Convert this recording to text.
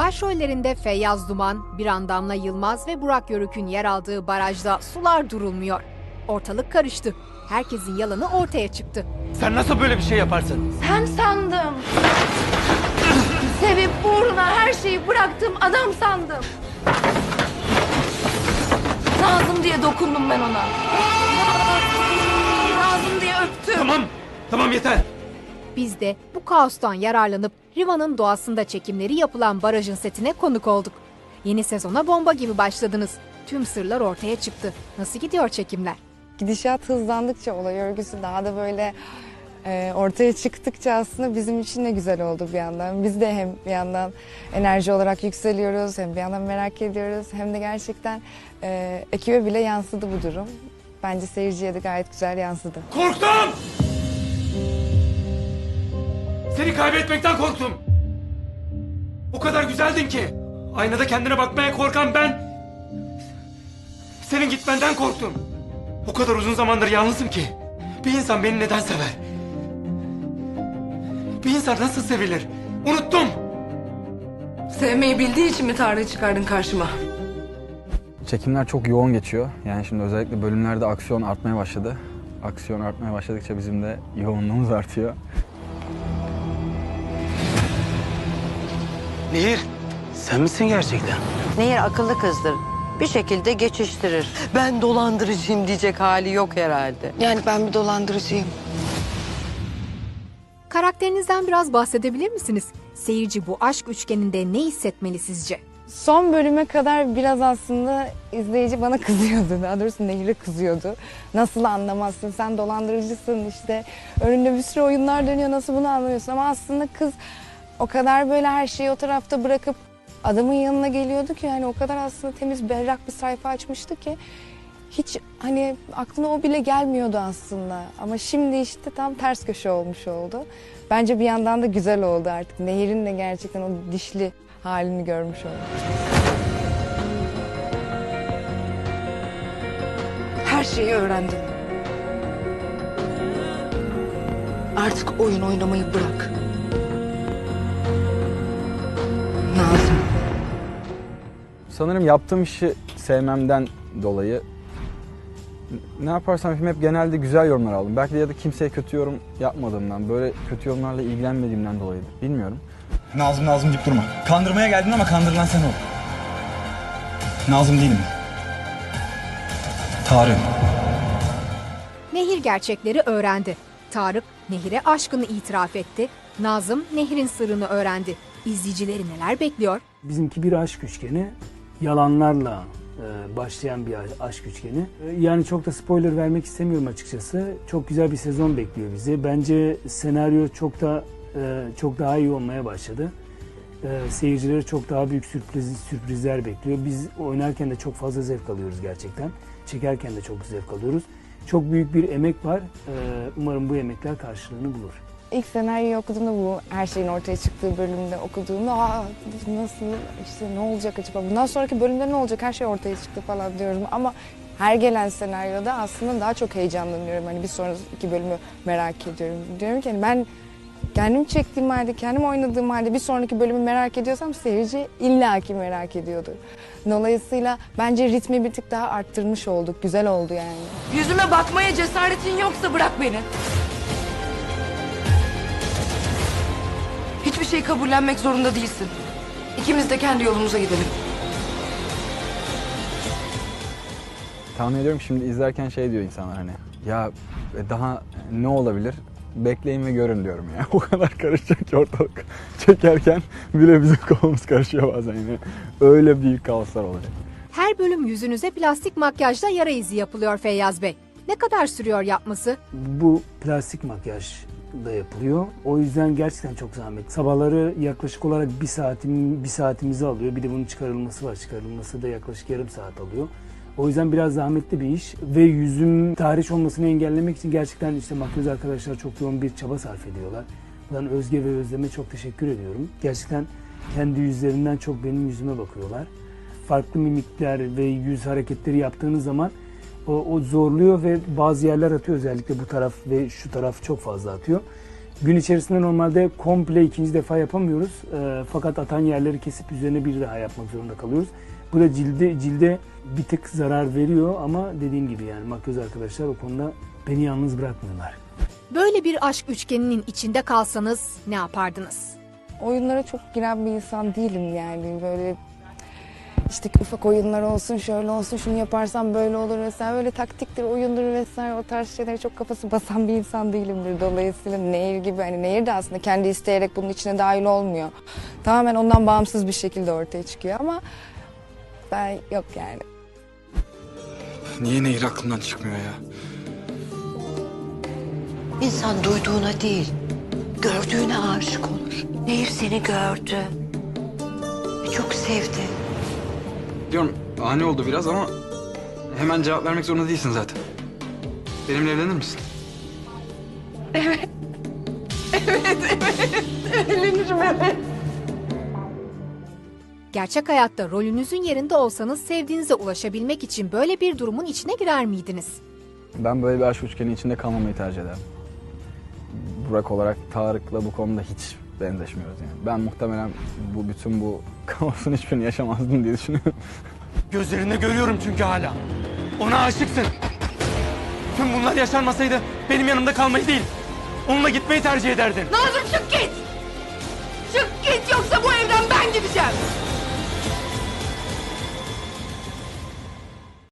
Başrollerinde Feyyaz Duman, Biran Damla Yılmaz ve Burak Yörük'ün yer aldığı barajda sular durulmuyor. Ortalık karıştı. Herkesin yalanı ortaya çıktı. Sen nasıl böyle bir şey yaparsın? Sen sandım. Sevip uğruna her şeyi bıraktığım adam sandım. Nazım diye dokundum ben ona. Nazım diye öptüm. Tamam, tamam yeter. Biz de bu kaostan yararlanıp Riva'nın doğasında çekimleri yapılan barajın setine konuk olduk. Yeni sezona bomba gibi başladınız. Tüm sırlar ortaya çıktı. Nasıl gidiyor çekimler? Gidişat hızlandıkça olay örgüsü daha da böyle e, ortaya çıktıkça aslında bizim için de güzel oldu bir yandan. Biz de hem bir yandan enerji olarak yükseliyoruz hem bir yandan merak ediyoruz hem de gerçekten e, ekibe bile yansıdı bu durum. Bence seyirciye de gayet güzel yansıdı. Korktum! Seni kaybetmekten korktum. O kadar güzeldin ki. Aynada kendine bakmaya korkan ben. Senin gitmenden korktum. O kadar uzun zamandır yalnızım ki. Bir insan beni neden sever? Bir insan nasıl sevilir? Unuttum. Sevmeyi bildiği için mi Tarık'ı çıkardın karşıma? Çekimler çok yoğun geçiyor. Yani şimdi özellikle bölümlerde aksiyon artmaya başladı. Aksiyon artmaya başladıkça bizim de yoğunluğumuz artıyor. Nehir, sen misin gerçekten? Nehir akıllı kızdır. Bir şekilde geçiştirir. Ben dolandırıcıyım diyecek hali yok herhalde. Yani ben bir dolandırıcıyım. Karakterinizden biraz bahsedebilir misiniz? Seyirci bu aşk üçgeninde ne hissetmeli sizce? Son bölüme kadar biraz aslında izleyici bana kızıyordu. Daha doğrusu Nehir'e kızıyordu. Nasıl anlamazsın sen dolandırıcısın işte. Önünde bir sürü oyunlar dönüyor nasıl bunu anlamıyorsun. Ama aslında kız o kadar böyle her şeyi o tarafta bırakıp adamın yanına geliyordu ki yani o kadar aslında temiz berrak bir sayfa açmıştı ki hiç hani aklına o bile gelmiyordu aslında. Ama şimdi işte tam ters köşe olmuş oldu. Bence bir yandan da güzel oldu artık. Nehir'in de gerçekten o dişli halini görmüş olduk. Her şeyi öğrendim. Artık oyun oynamayı bırak. Sanırım yaptığım işi sevmemden dolayı ne yaparsam yapayım hep genelde güzel yorumlar aldım. Belki de ya da kimseye kötü yorum yapmadığımdan, böyle kötü yorumlarla ilgilenmediğimden dolayıdır. Bilmiyorum. Nazım Nazım deyip durma. Kandırmaya geldin ama kandırılan sen ol. Nazım değilim. Tarık. Nehir gerçekleri öğrendi. Tarık, Nehir'e aşkını itiraf etti. Nazım, Nehir'in sırrını öğrendi. İzleyicileri neler bekliyor? Bizimki bir aşk üçgeni. Yalanlarla e, başlayan bir aşk üçgeni. E, Yani çok da spoiler vermek istemiyorum açıkçası. Çok güzel bir sezon bekliyor bizi. Bence senaryo çok da e, çok daha iyi olmaya başladı. Seyircileri çok daha büyük sürpriz sürprizler bekliyor. Biz oynarken de çok fazla zevk alıyoruz gerçekten. Çekerken de çok zevk alıyoruz. Çok büyük bir emek var. Umarım bu emekler karşılığını bulur. İlk senaryoyu okuduğumda bu her şeyin ortaya çıktığı bölümde okuduğumda Aa, nasıl işte ne olacak acaba bundan sonraki bölümde ne olacak her şey ortaya çıktı falan diyorum ama her gelen senaryoda aslında daha çok heyecanlanıyorum. Hani bir sonraki bölümü merak ediyorum. Diyorum ki hani ben kendim çektiğim halde, kendim oynadığım halde bir sonraki bölümü merak ediyorsam seyirci illaki merak ediyordur. Dolayısıyla bence ritmi bir tık daha arttırmış olduk. Güzel oldu yani. Yüzüme bakmaya cesaretin yoksa bırak beni. Hiçbir şey kabullenmek zorunda değilsin. İkimiz de kendi yolumuza gidelim. Tahmin ediyorum şimdi izlerken şey diyor insanlar hani ya e, daha ne olabilir? Bekleyin ve görün diyorum ya. O kadar karışacak ki ortalık. Çekerken bile bizim kafamız karışıyor bazen yine. Öyle büyük kaoslar olacak. Her bölüm yüzünüze plastik makyajla yara izi yapılıyor Feyyaz Bey. Ne kadar sürüyor yapması? Bu plastik makyaj da yapılıyor. O yüzden gerçekten çok zahmet. Sabahları yaklaşık olarak bir saatim bir saatimizi alıyor. Bir de bunun çıkarılması var. Çıkarılması da yaklaşık yarım saat alıyor. O yüzden biraz zahmetli bir iş ve yüzüm tahriş olmasını engellemek için gerçekten işte makyöz arkadaşlar çok yoğun bir çaba sarf ediyorlar. Buradan Özge ve Özlem'e çok teşekkür ediyorum. Gerçekten kendi yüzlerinden çok benim yüzüme bakıyorlar. Farklı mimikler ve yüz hareketleri yaptığınız zaman o, o zorluyor ve bazı yerler atıyor özellikle bu taraf ve şu taraf çok fazla atıyor. Gün içerisinde normalde komple ikinci defa yapamıyoruz. Ee, fakat atan yerleri kesip üzerine bir daha yapmak zorunda kalıyoruz. Bu da cilde cilde bir tık zarar veriyor ama dediğim gibi yani makyöz arkadaşlar o konuda beni yalnız bırakmıyorlar. Böyle bir aşk üçgeninin içinde kalsanız ne yapardınız? Oyunlara çok giren bir insan değilim yani böyle işte ufak oyunlar olsun şöyle olsun şunu yaparsam böyle olur vesaire böyle taktiktir oyundur vesaire o tarz şeylere çok kafası basan bir insan değilimdir. Dolayısıyla Nehir gibi hani Nehir de aslında kendi isteyerek bunun içine dahil olmuyor. Tamamen ondan bağımsız bir şekilde ortaya çıkıyor ama ben yok yani. Niye Nehir aklımdan çıkmıyor ya? İnsan duyduğuna değil, gördüğüne aşık olur. Nehir seni gördü. Ve çok sevdi. Diyorum ani oldu biraz ama hemen cevap vermek zorunda değilsin zaten. Benimle evlenir misin? Gerçek hayatta rolünüzün yerinde olsanız sevdiğinize ulaşabilmek için böyle bir durumun içine girer miydiniz? Ben böyle bir aşk üçgeni içinde kalmamayı tercih ederim. Burak olarak Tarık'la bu konuda hiç benzeşmiyoruz yani. Ben muhtemelen bu bütün bu kaosun hiçbirini yaşamazdım diye düşünüyorum. Gözlerinde görüyorum çünkü hala. Ona aşıksın. Tüm bunlar yaşanmasaydı benim yanımda kalmayı değil, onunla gitmeyi tercih ederdin. Nazım çık git! Çık git yoksa bu evden ben gideceğim.